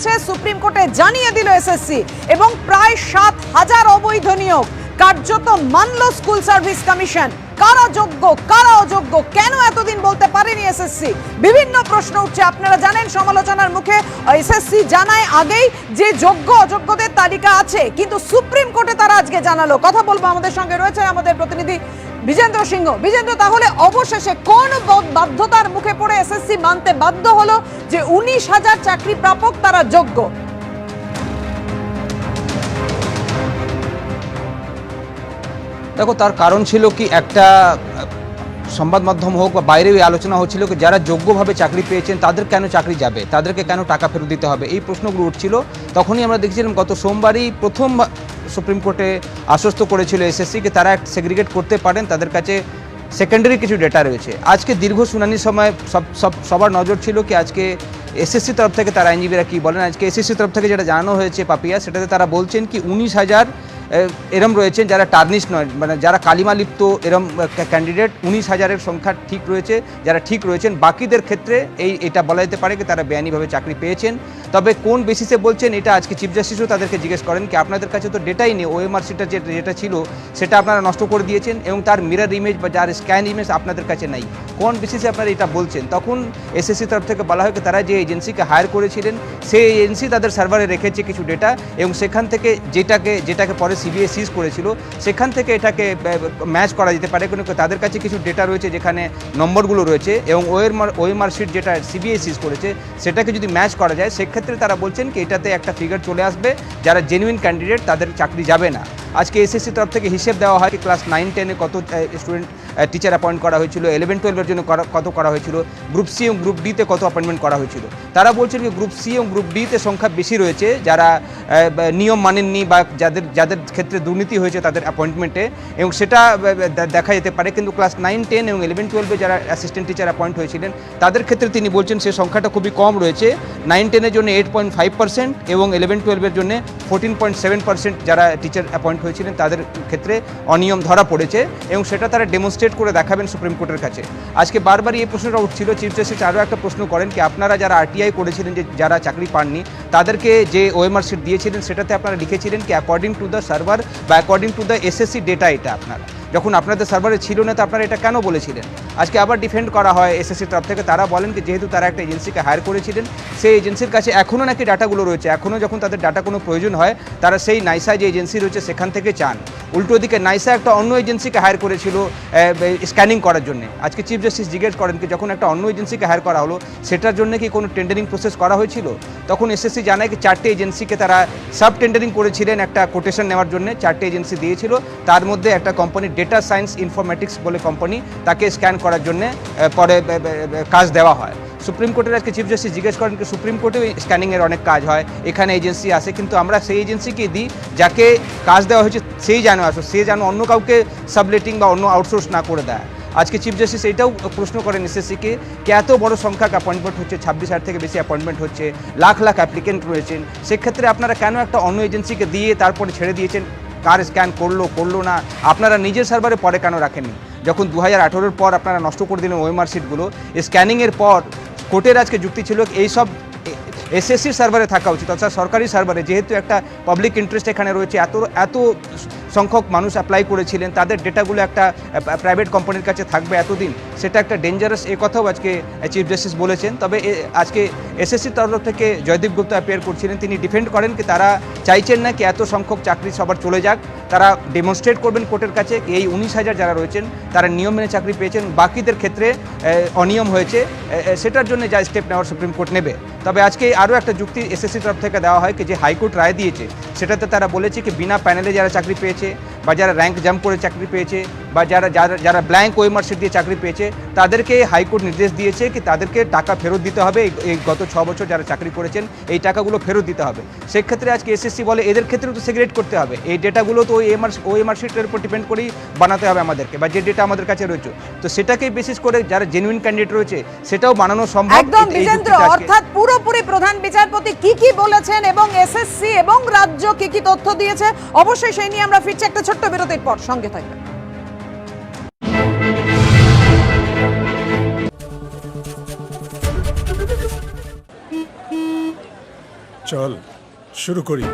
হয়েছে, সুপ্রিম কোর্টে জানিয়ে দিল এসএসসি এবং প্রায় সাত হাজার অবৈধ নিয়োগ। কার্যত মানল স্কুল সার্ভিস কমিশন। কারা যোগ্য, কারা অযোগ্য, কেন এতদিন বলতে পারেনি এসএসসি বিভিন্ন প্রশ্ন উঠছে, আপনারা জানেন, সমালোচনার মুখে এসএসসি জানায় আগেই যে যোগ্য, অযোগ্যদের তালিকা আছে, কিন্তু সুপ্রিম কোর্টে তারা আজকে জানালো। কথা বলব আমাদের সঙ্গে, রয়েছে আমাদের প্রতিনিধি বিজেন্দ্র সিংহ। বিজেন্দ্র, তাহলে অবশেষে কোন বাধ্যতার মুখে পড়ে এসএসসি মানতে বাধ্য হলো যে উনিশ হাজার চাকরি প্রাপক তারা যোগ্য? দেখো, তার কারণ ছিল কি, একটা সংবাদ মাধ্যম হোক বা বাইরে ওই আলোচনা হচ্ছিল কি, যারা যোগ্যভাবে চাকরি পেয়েছেন, তাদের কেন চাকরি যাবে? তাদেরকে কেন টাকা ফেরত দিতে হবে? এই প্রশ্নগুলো উঠছিল। তখনই আমরা দেখেছিলাম, গত সোমবারই প্রথম সুপ্রিম কোর্টে আশ্বস্ত করেছিল এসএসসিকে তারা এক সেগ্রিগেট করতে পারেন, তাদের কাছে সেকেন্ডারি কিছু ডেটা রয়েছে। আজকে দীর্ঘ শুনানির সময় সব সব, সবার নজর ছিল কি আজকে এসএসসি তরফ থেকে তারা আইনজীবীরা কী বলেন? আজকে এসএসসি তরফ থেকে যেটা জানানো হয়েছে পাপিয়া, সেটাতে তারা বলছেন কি উনিশ হাজার এরম রয়েছেন যারা টার্নিশ নয় মানে যারা কালিমালিপ্ত এরম ক্যান্ডিডেট উনিশ হাজারের সংখ্যা ঠিক রয়েছে, যারা ঠিক রয়েছেন, বাকিদের ক্ষেত্রে এই, এটা বলা যেতে পারে কি তারা বেআইনিভাবে চাকরি পেয়েছেন। তবে কোন বেসিসে বলছেন এটা আজকে চিফ জাস্টিসও তাদেরকে জিজ্ঞেস করেন কি আপনাদের কাছে তো ডেটাই নেই ওএমআর সিটা যেটা যেটা ছিল, সেটা আপনারা নষ্ট করে দিয়েছেন এবং তার মিরার ইমেজ বা যার স্ক্যান ইমেজ আপনাদের কাছে নাই। কোন বেসিসে আপনারা এটা বলছেন? তখন এসএসসি তরফ থেকে বলা হয় কি তারা যে এজেন্সিকে হায়ার করেছিলেন, সেই এজেন্সি তাদের সার্ভারে রেখেছে কিছু ডেটা এবং সেখান থেকে যেটাকে যেটাকে পরে সিবিআই সিজ করেছিল, সেখান থেকে এটাকে ম্যাচ করা যেতে পারে। কিন্তু তাদের কাছে কিছু ডেটা রয়েছে যেখানে নম্বরগুলো রয়েছে এবং ওয়ের ওয়ে মার্কশিট যেটা সিবিএসইস সিজ করেছে, সেটাকে যদি ম্যাচ করা যায়, সেক্ষেত্রে তারা বলছেন কি, এটাতে একটা ফিগার চলে আসবে। যারা জেনুইন ক্যান্ডিডেট তাদের চাকরি যাবে না। আজকে এসএসসি তরফ থেকে হিসেব দেওয়া হয় ক্লাস নাইন টেনে কত স্টুডেন্ট টিচার অ্যাপয়েন্ট করা হয়েছিল ইলেভেন টুয়েলভের জন্য কত করা হয়েছিল গ্রুপ সি এবং গ্রুপ ডিতে কত অ্যাপয়েন্টমেন্ট করা হয়েছিল। তারা বলছেন যে গ্রুপ সি এবং গ্রুপ ডিতে সংখ্যা বেশি রয়েছে, যারা নিয়ম মানেননি বা যাদের যাদের ক্ষেত্রে দুর্নীতি হয়েছে তাদের অ্যাপয়েন্টমেন্টে এবং সেটা দেখা যেতে পারে। কিন্তু ক্লাস নাইন টেন এবং ইলেভেন টুয়েলভে যারা অ্যাসিস্ট্যান্ট টিচার অ্যাপয়েন্ট হয়েছিলেন, তাদের ক্ষেত্রে তিনি বলছেন সে সংখ্যাটা খুবই কম রয়েছে। নাইন টেনের জন্য এইট পয়েন্ট ফাইভ পার্সেন্ট এবং ইলেভেন টুয়েলভের জন্য ফোরটিন পয়েন্ট সেভেন পার্সেন্ট যারা টিচার অ্যাপয়েন্ট হয়েছিলেন, তাদের ক্ষেত্রে অনিয়ম ধরা পড়েছে এবং সেটা তারা ডেমনস্ট্রেট করে দেখাবেন সুপ্রিম কোর্টের কাছে। আজকে বারবারই এই প্রশ্নটা উঠছিল চিফ জাস্টিস আরও একটা প্রশ্ন করেন কি, আপনারা যারা আরটিআই করেছিলেন, যে যারা চাকরি পাননি, তাদেরকে যে ওএমআর শিট দিয়েছিলেন, সেটাতে আপনারা লিখেছিলেন কি অ্যাকর্ডিং টু দ্য সার্ভার বা according to the SSC data এটা আপনারা। যখন আপনাদের সার্ভারে ছিল না, তো আপনারা এটা কেন বলেছিলেন? আজকে আবার ডিফেন্ড করা হয় এসএসসি তরফ থেকে। তারা বলেন কি, যেহেতু তারা একটা এজেন্সিকে হায়ার করেছিলেন, সেই এজেন্সির কাছে এখনও নাকি ডাটাগুলো রয়েছে। এখনও যখন তাদের ডাটা কোনো প্রয়োজন হয়, তারা সেই নাইসা যে এজেন্সি রয়েছে, সেখান থেকে চান। উল্টো দিকে নাইসা একটা অন্য এজেন্সিকে হায়ার করেছিল স্ক্যানিং করার জন্য। আজকে চিফ জাস্টিস জিজ্ঞেস করেন কি, যখন একটা অন্য এজেন্সিকে হায়ার করা হলো, সেটার জন্য কি কোনো টেন্ডারিং প্রসেস করা হয়েছিল? তখন এসএসসি জানায় কি, চারটে এজেন্সিকে তারা সাব টেন্ডারিং করেছিলেন একটা কোটেশন নেওয়ার জন্য, চারটে এজেন্সি দিয়েছিল। তার মধ্যে একটা কোম্পানি ডেটা সায়েন্স ইনফরমেটিক্স বলে কোম্পানি তাকে স্ক্যান করার জন্য পরে কাজ দেওয়া হয়। সুপ্রিম কোর্টের আজকে চিফ জাস্টিস জিজ্ঞেস করেন কি সুপ্রিম কোর্টেও স্ক্যানিংয়ের অনেক কাজ হয়, এখানে এজেন্সি আছে, কিন্তু আমরা সেই এজেন্সিকে দিই যাকে কাজ দেওয়া হয়েছে, সেই যেন আসো, সে যেন অন্য কাউকে সাবলেটিং বা অন্য আউটসোর্স না করে দেয়। আজকে চিফ জাস্টিস এটাও প্রশ্ন করেন এসএসসিকে কি এত বড় সংখ্যক অ্যাপয়েন্টমেন্ট হচ্ছে, ছাব্বিশ হাজার থেকে বেশি অ্যাপয়েন্টমেন্ট হচ্ছে, লাখ লাখ অ্যাপ্লিকেন্ট রয়েছেন, সেক্ষেত্রে আপনারা কেন একটা অন্য এজেন্সিকে দিয়ে তারপরে ছেড়ে দিয়েছেন? কার স্ক্যান করল করল না, আপনারা নিজের সার্ভারে পরে কেন রাখেননি? যখন দু হাজার পর আপনারা নষ্ট করে দিলেন ওএমআর শিটগুলো স্ক্যানিংয়ের পর কোর্টের আজকে যুক্তি ছিল এইসব এসএসসির সার্ভারে থাকা উচিত, অর্থাৎ সরকারি সার্ভারে যেহেতু একটা পাবলিক ইন্টারেস্ট এখানে রয়েছে, এত এত সংখ্যক মানুষ অ্যাপ্লাই করেছিলেন, তাদের ডেটাগুলো একটা প্রাইভেট কোম্পানির কাছে থাকবে এতদিন। সেটা একটা ডেঞ্জারাস এ কথাও আজকে চিফ জাস্টিস বলেছেন। তবে আজকে এসএসসির তরফ থেকে জয়দীপ গুপ্তা অ্যাপিয়ার করছিলেন। তিনি ডিফেন্ড করেন কি তারা চাইছেন না কি এত সংখ্যক চাকরি সবার চলে যাক। তারা ডেমনস্ট্রেট করবেন কোর্টের কাছে এই উনিশ হাজার যারা রয়েছেন, তারা নিয়ম মেনে চাকরি পেয়েছেন। বাকিদের ক্ষেত্রে অনিয়ম হয়েছে। সেটার জন্য যা স্টেপ নেওয়ার সুপ্রিম কোর্ট নেবে। তবে আজকে আরও একটা যুক্তি এসএসসি তরফ থেকে দেওয়া হয় কি যে হাইকোর্ট রায় দিয়েছে। সেটাতে তারা বলেছে কি বিনা প্যানেলে যারা চাকরি পেয়েছে বা যারা র্যাঙ্ক জাম্প করে চাকরি পেয়েছে বা যারা যারা যারা ব্ল্যাঙ্ক ওয়েমার শিট দিয়ে চাকরি পেয়েছে তাদেরকে হাইকোর্ট নির্দেশ দিয়েছে কি তাদেরকে টাকা ফেরত দিতে হবে। এই- গত ছ বছর যারা চাকরি করেছেন এই টাকাগুলো ফেরত দিতে হবে। সেক্ষেত্রে আজকে এসএসসি বলে এদের ক্ষেত্রেও তো সেগ্রেট করতে হবে। এই ডেটাগুলো তো ওই এমআর ওএমআর শিটের উপর ডিপেন্ড করেই বানাতে হবে আমাদেরকে বা যে ডেটা আমাদের কাছে রয়েছে। তো সেটাকেই বেসিস করে যারা জেনুইন ক্যান্ডিডেট রয়েছে সেটাও বানানো সম্ভব একদম বিজেন্দ্র অর্থাৎ পুরোপুরি প্রধান বিচারপতি কি কি বলেছেন এবং এসএসসি এবং রাজ্য কি কি তথ্য দিয়েছে? অবশ্যই সেই নিয়ে আমরা ফিরছি একটা ছোট্ট বিরতির পর সঙ্গে থাকবেন। চল শুরু করি।